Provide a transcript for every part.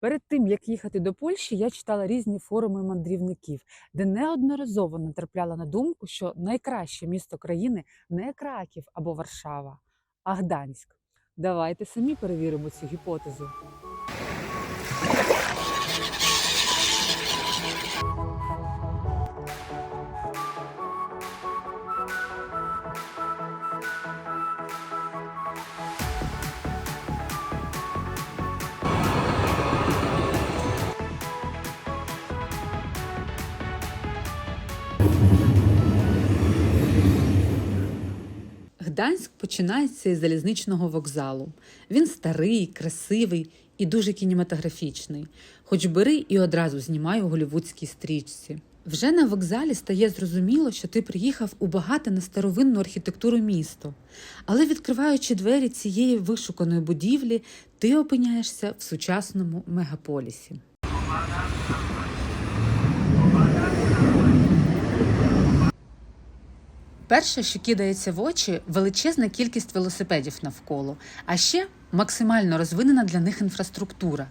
Перед тим як їхати до Польщі, я читала різні форуми мандрівників, де неодноразово натрапляла на думку, що найкраще місто країни не Краків або Варшава, а Гданськ. Давайте самі перевіримо цю гіпотезу. Гданськ починається із залізничного вокзалу. Він старий, красивий і дуже кінематографічний. Хоч бери і одразу знімай у голівудській стрічці. Вже на вокзалі стає зрозуміло, що ти приїхав у багате на старовинну архітектуру місто. Але відкриваючи двері цієї вишуканої будівлі, ти опиняєшся в сучасному мегаполісі. Перше, що кидається в очі, величезна кількість велосипедів навколо, а ще максимально розвинена для них інфраструктура.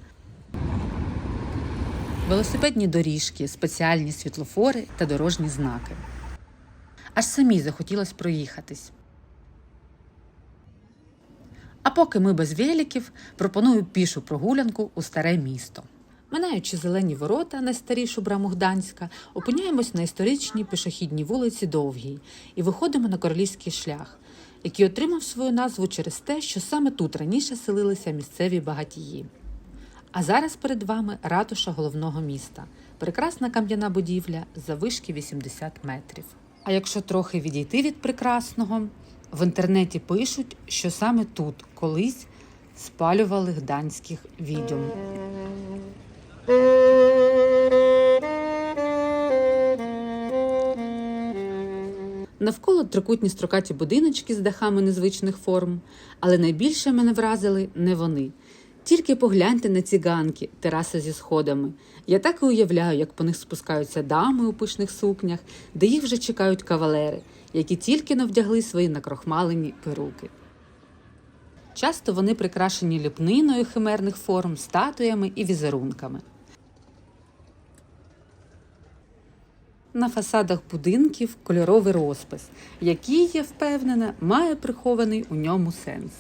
Велосипедні доріжки, спеціальні світлофори та дорожні знаки. Аж самі захотілось проїхатись. А поки ми без великів, пропоную пішу прогулянку у старе місто. Минаючи зелені ворота на старішу браму Гданська, опиняємось на історичній пішохідній вулиці Довгій і виходимо на королівський шлях, який отримав свою назву через те, що саме тут раніше селилися місцеві багатії. А зараз перед вами ратуша головного міста, прекрасна кам'яна будівля заввишки 80 метрів. А якщо трохи відійти від прекрасного, в інтернеті пишуть, що саме тут колись спалювали гданських відьом. Навколо трикутні строкаті будиночки з дахами незвичних форм, але найбільше мене вразили не вони. Тільки погляньте на ці ганки, тераси зі сходами. Я так і уявляю, як по них спускаються дами у пишних сукнях, де їх вже чекають кавалери, які тільки не вдягли свої накрохмалені перуки. Часто вони прикрашені ліпниною химерних форм, статуями і візерунками. На фасадах будинків кольоровий розпис, який, я впевнена, має прихований у ньому сенс.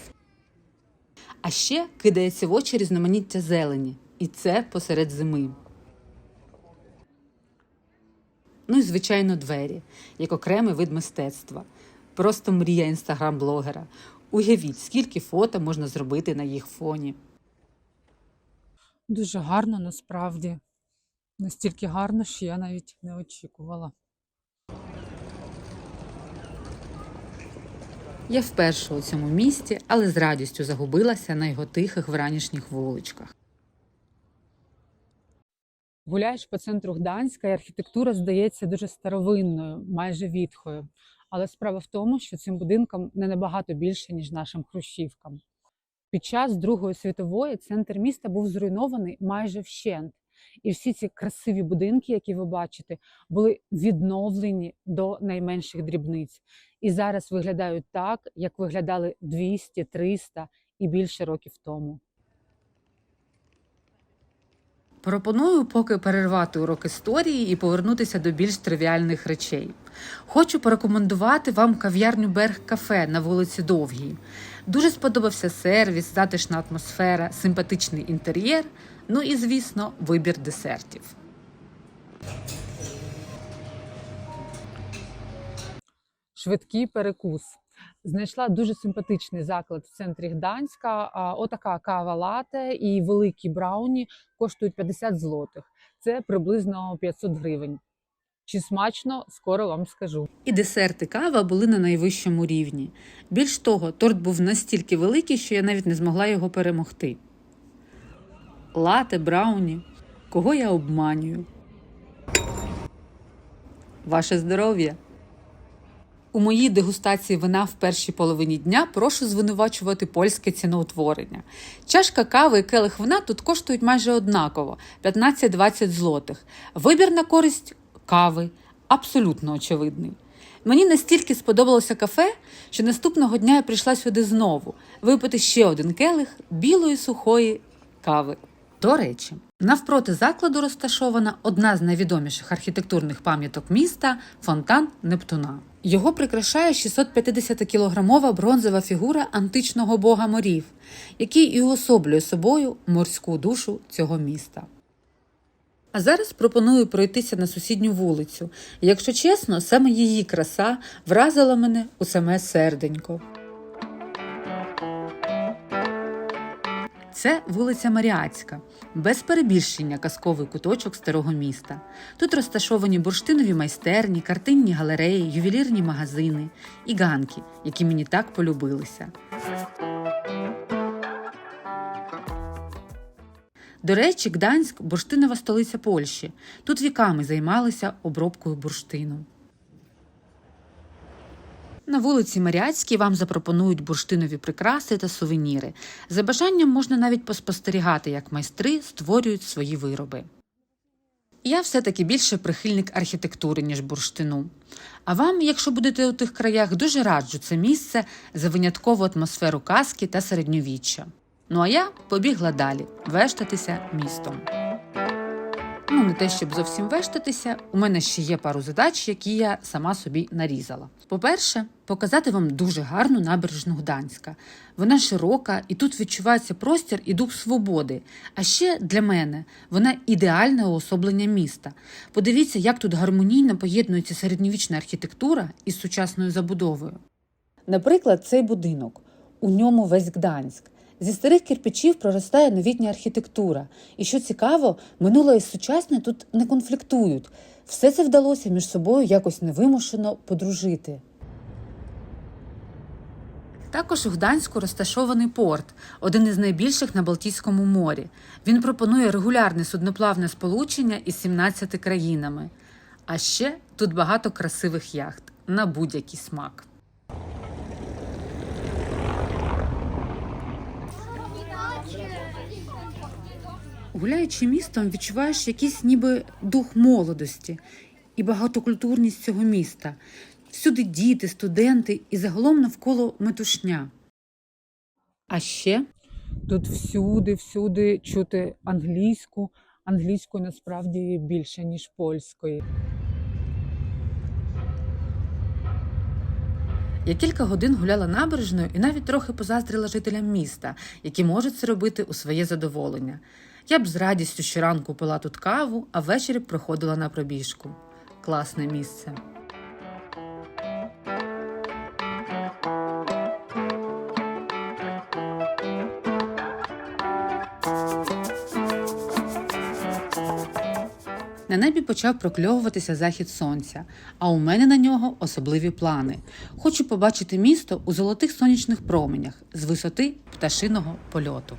А ще кидається в очі різноманіття зелені, і це посеред зими. Ну і, звичайно, двері, як окремий вид мистецтва. Просто мрія інстаграм-блогера. Уявіть, скільки фото можна зробити на їх фоні. Дуже гарно насправді. Настільки гарно, що я навіть не очікувала. Я вперше у цьому місті, але з радістю загубилася на його тихих вранішніх вуличках. Гуляєш по центру Гданська, і архітектура здається дуже старовинною, майже відхою. Але справа в тому, що цим будинкам не набагато більше, ніж нашим хрущівкам. Під час Другої світової центр міста був зруйнований майже вщент. І всі ці красиві будинки, які ви бачите, були відновлені до найменших дрібниць. І зараз виглядають так, як виглядали 200, 300 і більше років тому. Пропоную поки перервати урок історії і повернутися до більш тривіальних речей. Хочу порекомендувати вам кав'ярню Берг Кафе на вулиці Довгій. Дуже сподобався сервіс, затишна атмосфера, симпатичний інтер'єр, ну і, звісно, вибір десертів. Швидкий перекус. Знайшла дуже симпатичний заклад в центрі Гданська. Отака кава лате і великі брауні коштують 50 злотих. Це приблизно 500 гривень. Чи смачно, скоро вам скажу. І десерти кава були на найвищому рівні. Більш того, торт був настільки великий, що я навіть не змогла його перемогти. Лате, брауні. Кого я обманюю? Ваше здоров'я! У моїй дегустації вина в першій половині дня прошу звинувачувати польське ціноутворення. Чашка кави і келих вина тут коштують майже однаково 15-20 злотих. Вибір на користь кави абсолютно очевидний. Мені настільки сподобалося кафе, що наступного дня я прийшла сюди знову випити ще один келих білої сухої кави. До речі, навпроти закладу розташована одна з найвідоміших архітектурних пам'яток міста фонтан Нептуна. Його прикрашає 650-кілограмова бронзова фігура античного бога морів, який і уособлює собою морську душу цього міста. А зараз пропоную пройтися на сусідню вулицю. Якщо чесно, саме її краса вразила мене у саме серденько. Це вулиця Маріацька, без перебільшення казковий куточок старого міста. Тут розташовані бурштинові майстерні, картинні галереї, ювелірні магазини і ганки, які мені так полюбилися. До речі, Гданськ бурштинова столиця Польщі. Тут віками займалися обробкою бурштину. На вулиці Маріацькій вам запропонують бурштинові прикраси та сувеніри. За бажанням можна навіть поспостерігати, як майстри створюють свої вироби. Я все-таки більше прихильник архітектури, ніж бурштину. А вам, якщо будете у тих краях, дуже раджу це місце за виняткову атмосферу казки та середньовіччя. Ну а я побігла далі вештатися містом. Ну, не те, щоб зовсім вештатися, у мене ще є пару задач, які я сама собі нарізала. По-перше, показати вам дуже гарну набережну Гданська. Вона широка, і тут відчувається простір і дух свободи. А ще для мене вона ідеальне уособлення міста. Подивіться, як тут гармонійно поєднується середньовічна архітектура із сучасною забудовою. Наприклад, цей будинок. У ньому весь Гданськ. Зі старих кирпичів проростає новітня архітектура. І що цікаво, минуле і сучасне тут не конфліктують. Все це вдалося між собою якось невимушено подружити. Також у Гданську розташований порт, один із найбільших на Балтійському морі. Він пропонує регулярне судноплавне сполучення із 17 країнами. А ще тут багато красивих яхт на будь-який смак. Гуляючи містом, відчуваєш якийсь ніби дух молодості і багатокультурність цього міста. Всюди діти, студенти і загалом навколо метушня. А ще тут всюди, всюди чути англійську. Англійської насправді більше, ніж польської. Я кілька годин гуляла набережною і навіть трохи позаздрила жителям міста, які можуть це робити у своє задоволення. Я б з радістю щоранку пила тут каву, а ввечері б проходила на пробіжку. Класне місце. На небі почав прокльовуватися захід сонця, а у мене на нього особливі плани. Хочу побачити місто у золотих сонячних променях з висоти пташиного польоту.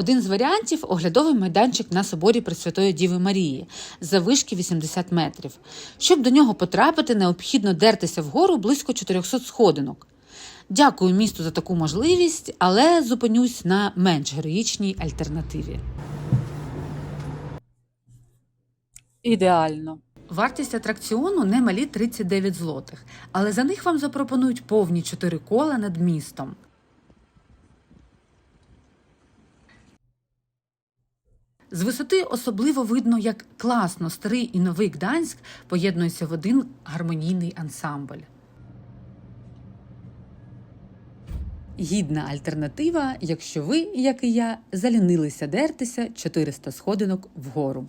Один з варіантів оглядовий майданчик на соборі Пресвятої Діви Марії за вишки 80 метрів. Щоб до нього потрапити, необхідно дертися вгору близько 400 сходинок. Дякую місту за таку можливість, але зупинюсь на менш героїчній альтернативі. Ідеально. Вартість атракціону немалі 39 злотих, але за них вам запропонують повні 4 кола над містом. З висоти особливо видно, як класно старий і новий Гданськ поєднуються в один гармонійний ансамбль. Гідна альтернатива, якщо ви, як і я, залінилися дертися 400 сходинок вгору.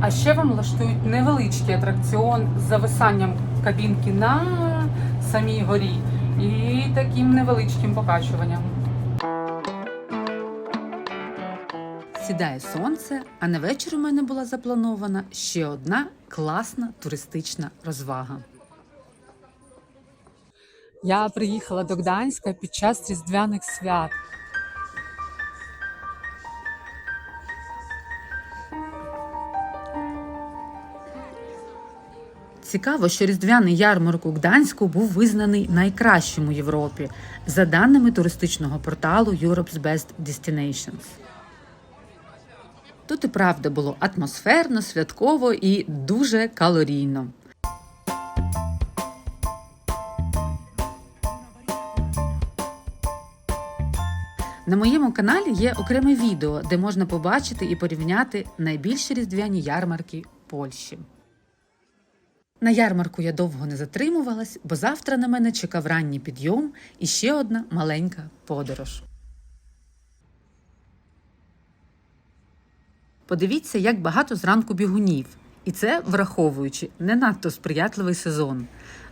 А ще вам влаштують невеличкий атракціон з зависанням кабінки на самій горі і таким невеличким покачуванням. Сідає сонце, а на вечір у мене була запланована ще одна класна туристична розвага. Я приїхала до Гданська під час різдвяних свят. Цікаво, що різдвяний ярмарок у Гданську був визнаний найкращим у Європі за даними туристичного порталу Europe's Best Destinations. Тут і правда було атмосферно, святково і дуже калорійно. На моєму каналі є окреме відео, де можна побачити і порівняти найбільші різдвяні ярмарки Польщі. На ярмарку я довго не затримувалась, бо завтра на мене чекав ранній підйом і ще одна маленька подорож. Подивіться, як багато зранку бігунів, і це враховуючи не надто сприятливий сезон.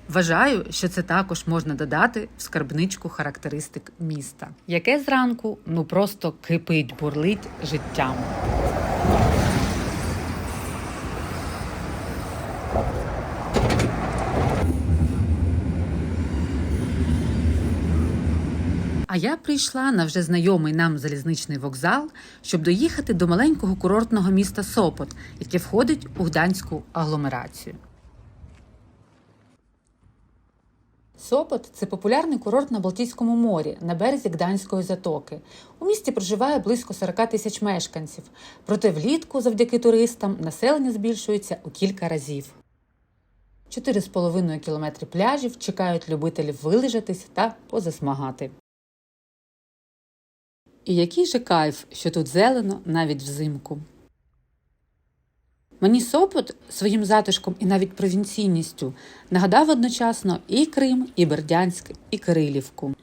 Вважаю, що це також можна додати в скарбничку характеристик міста, яке зранку ну просто кипить, бурлить життям. А я прийшла на вже знайомий нам залізничний вокзал, щоб доїхати до маленького курортного міста Сопот, яке входить у Гданську агломерацію. Сопот це популярний курорт на Балтійському морі на березі Гданської затоки. У місті проживає близько 40 тисяч мешканців, проте влітку, завдяки туристам, населення збільшується у кілька разів. 4,5 кілометри пляжів чекають любителів вилежатись та позасмагати. І який же кайф, що тут зелено навіть взимку. Мені Сопот своїм затишком і навіть провінційністю нагадав одночасно і Крим, і Бердянськ, і Кирилівку.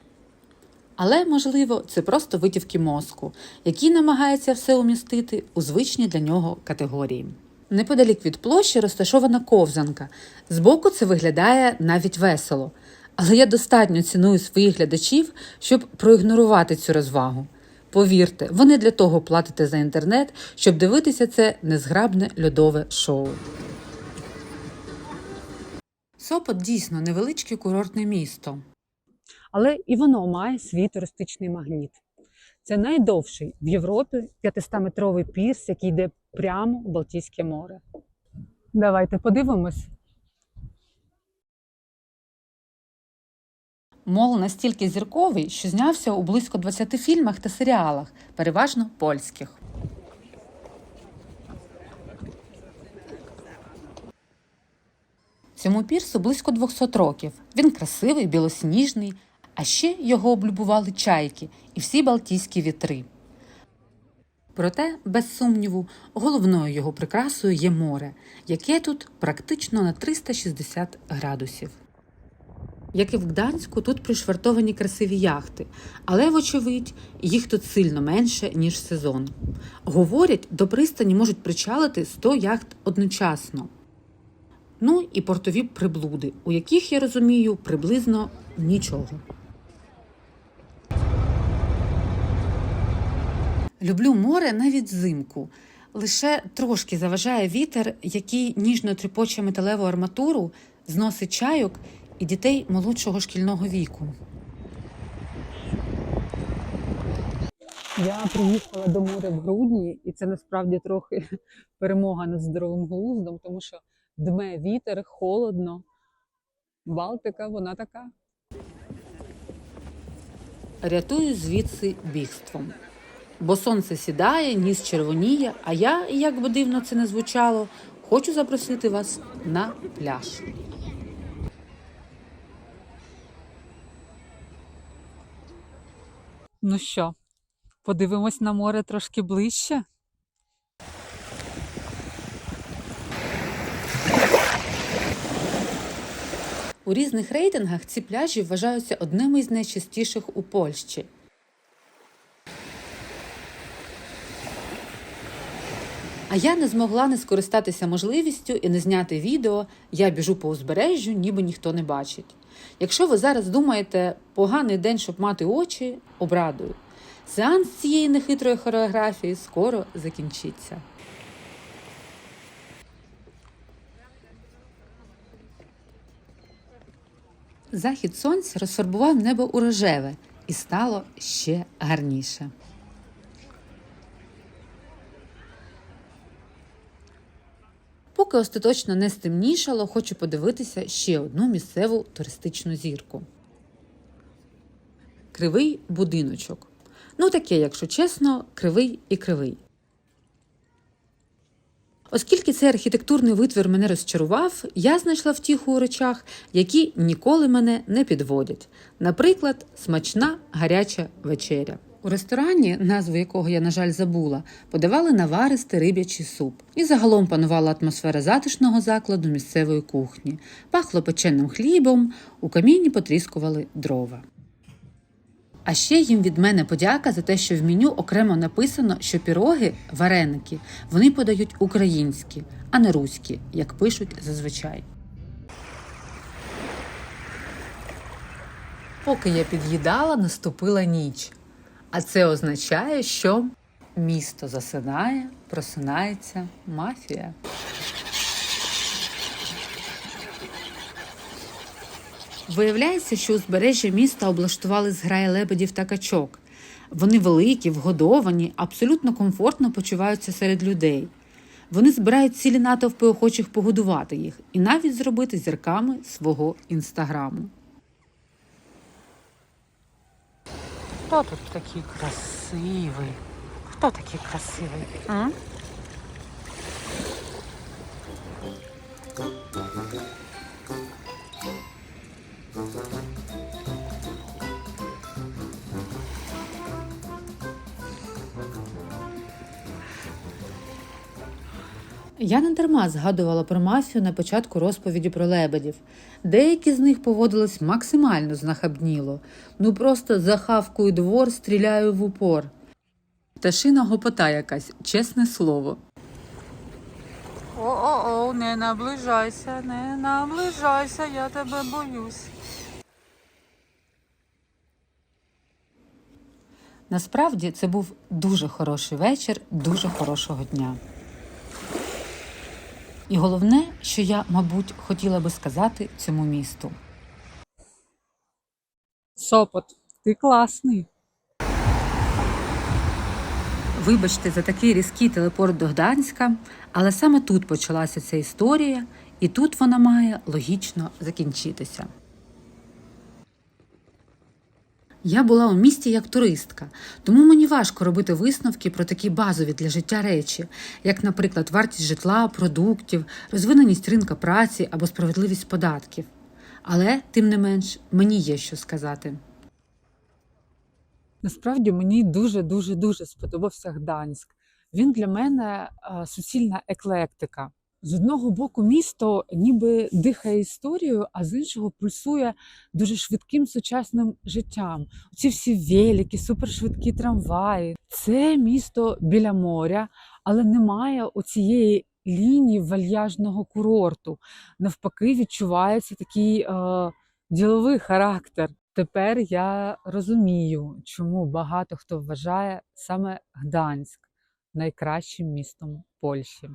Але, можливо, це просто витівки мозку, який намагається все умістити у звичні для нього категорії. Неподалік від площі розташована ковзанка. Збоку це виглядає навіть весело. Але я достатньо ціную своїх глядачів, щоб проігнорувати цю розвагу. Повірте, вони для того платите за інтернет, щоб дивитися це незграбне льодове шоу. Сопот дійсно невеличке курортне місто. але і воно має свій туристичний магніт. Це найдовший в Європі 500-метровий пірс, який йде прямо в Балтійське море. Давайте подивимось. Мол настільки зірковий, що знявся у близько 20 фільмах та серіалах, переважно польських. Цьому пірсу близько 200 років. Він красивий, білосніжний, а ще його облюбували чайки і всі балтійські вітри. Проте, без сумніву, головною його прикрасою є море, яке тут практично на 360 градусів. Як і в Гданську, тут пришвартовані красиві яхти, але, вочевидь, їх тут сильно менше, ніж сезон. Говорять, до пристані можуть причалити 100 яхт одночасно. Ну і портові приблуди, у яких, я розумію, приблизно нічого. Люблю море навіть взимку. Лише трошки заважає вітер, який ніжно тріпоче металеву арматуру, зносить чайок і дітей молодшого шкільного віку. Я приїхала до моря в грудні, і це насправді трохи перемога над здоровим глуздом, тому що дме вітер, холодно. Балтика, вона така. Рятую звідси бігством. Бо сонце сідає, ніс червоніє, а я, як би дивно це не звучало, хочу запросити вас на пляж. Ну що, подивимось на море трошки ближче? У різних рейтингах ці пляжі вважаються одними із найчастіших у Польщі. А я не змогла не скористатися можливістю і не зняти відео Я біжу по узбережжю, ніби ніхто не бачить. Якщо ви зараз думаєте, поганий день, щоб мати очі, обрадую. Сеанс цієї нехитрої хореографії скоро закінчиться. Захід сонця розфарбував небо у рожеве і стало ще гарніше. Поки остаточно не стемнішало, хочу подивитися ще одну місцеву туристичну зірку. Кривий будиночок. Ну, таке, якщо чесно, кривий і кривий. Оскільки цей архітектурний витвір мене розчарував, я знайшла втіху у речах, які ніколи мене не підводять. Наприклад, смачна гаряча вечеря. У ресторані, назву якого я, на жаль, забула, подавали наваристий риб'ячий суп. І загалом панувала атмосфера затишного закладу місцевої кухні. Пахло печеним хлібом, у каміні потріскували дрова. А ще їм від мене подяка за те, що в меню окремо написано, що піроги, вареники, вони подають українські, а не руські, як пишуть зазвичай. Поки я під'їдала, наступила ніч. А це означає, що місто засинає, просинається мафія. Виявляється, що узбережжя міста облаштували зграї лебедів та качок. Вони великі, вгодовані, абсолютно комфортно почуваються серед людей. Вони збирають цілі натовпи охочих погодувати їх і навіть зробити зірками свого інстаграму. Хто тут такий красивий? Хто такий красивий? А? Я не дарма згадувала про мафію на початку розповіді про лебедів. Деякі з них поводились максимально знахабніло. Ну просто захавкую двор, стріляю в упор. Пташина гопота якась, чесне слово. О-о-о, не наближайся, не наближайся, я тебе боюсь. Насправді це був дуже хороший вечір, дуже хорошого дня. І головне, що я, мабуть, хотіла би сказати цьому місту. Сопот, ти класний. Вибачте за такий різкий телепорт до Гданська, але саме тут почалася ця історія, і тут вона має логічно закінчитися. Я була у місті як туристка, тому мені важко робити висновки про такі базові для життя речі, як, наприклад, вартість житла, продуктів, розвиненість ринка праці або справедливість податків. Але, тим не менш, мені є що сказати. Насправді мені дуже дуже дуже сподобався Гданськ. Він для мене суцільна еклектика. З одного боку, місто ніби дихає історією, а з іншого пульсує дуже швидким сучасним життям. Ці всі велики, супершвидкі трамваї. Це місто біля моря, але немає оцієї лінії вальяжного курорту. Навпаки, відчувається такий е, діловий характер. Тепер я розумію, чому багато хто вважає саме Гданськ найкращим містом Польщі.